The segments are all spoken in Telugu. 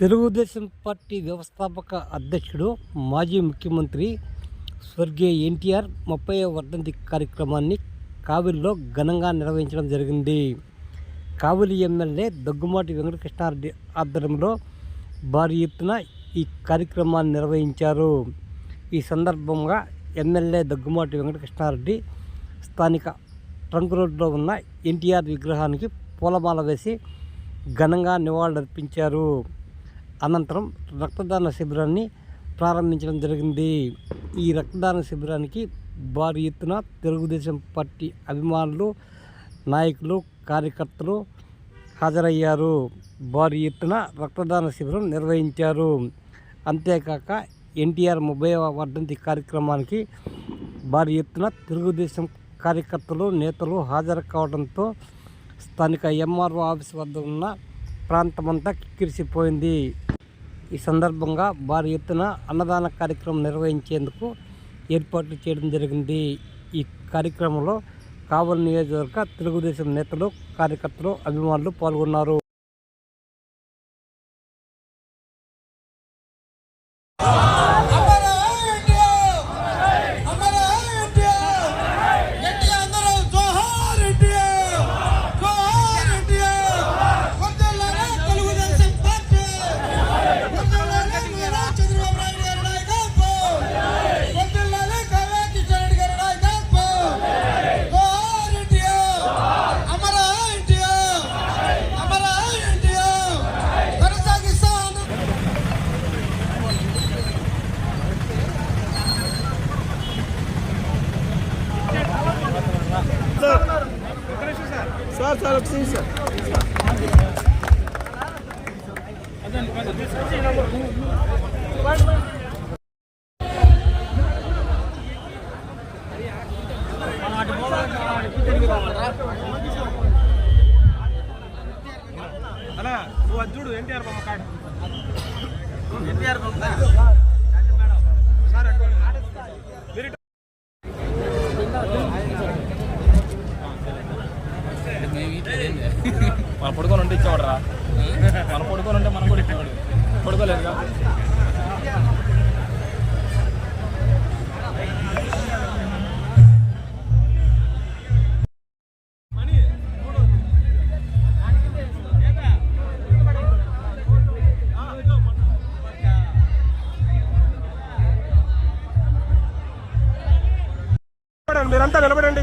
తెలుగుదేశం పార్టీ వ్యవస్థాపక అధ్యక్షుడు మాజీ ముఖ్యమంత్రి స్వర్గీయ ఎన్టీఆర్ ముప్పై వర్ధంతి కార్యక్రమాన్ని కావిలిలో ఘనంగా నిర్వహించడం జరిగింది. కావిలి ఎమ్మెల్యే దగ్గుమాటి వెంకటకృష్ణారెడ్డి ఆధ్వర్యంలో భారీ ఎత్తున ఈ కార్యక్రమాన్ని నిర్వహించారు. ఈ సందర్భంగా ఎమ్మెల్యే దగ్గుమాటి వెంకటకృష్ణారెడ్డి స్థానిక ట్రంక్ రోడ్లో ఉన్న ఎన్టీఆర్ విగ్రహానికి పూలమాల వేసి ఘనంగా నివాళులర్పించారు. అనంతరం రక్తదాన శిబిరాన్ని ప్రారంభించడం జరిగింది. ఈ రక్తదాన శిబిరానికి భారీ ఎత్తున తెలుగుదేశం పార్టీ అభిమానులు నాయకులు కార్యకర్తలు హాజరయ్యారు. భారీ ఎత్తున రక్తదాన శిబిరం నిర్వహించారు. అంతేకాక ఎన్టీఆర్ ముప్పై వర్ధంతి కార్యక్రమానికి భారీ ఎత్తున తెలుగుదేశం కార్యకర్తలు నేతలు హాజరు కావడంతో స్థానిక ఎంఆర్ఓ ఆఫీస్ వద్ద ఉన్న ప్రాంతమంతా కిక్కిరిసిపోయింది. ఈ సందర్భంగా భారీ ఎత్తున అన్నదాన కార్యక్రమం నిర్వహించేందుకు ఏర్పాట్లు చేయడం జరిగింది. ఈ కార్యక్రమంలో కావలి నియోజకవర్గ తెలుగుదేశం నేతలు కార్యకర్తలు అభిమానులు పాల్గొన్నారు. సార్ సార్ ఒక సీన్ సార్ అలా నువ్వు అది చూడు ఎన్టీఆర్ బొమ్మ కాడు సార్ అటు మీరు మన పడుకొని ఉంటే ఇచ్చేవాడు రా మనం పడుకొని ఉంటే మనం కూడా ఇచ్చేవాడు. పడుకోలేదుగా? నిలబడండి, మీరంతా నిలబడండి.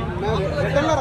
రిటర్న్లో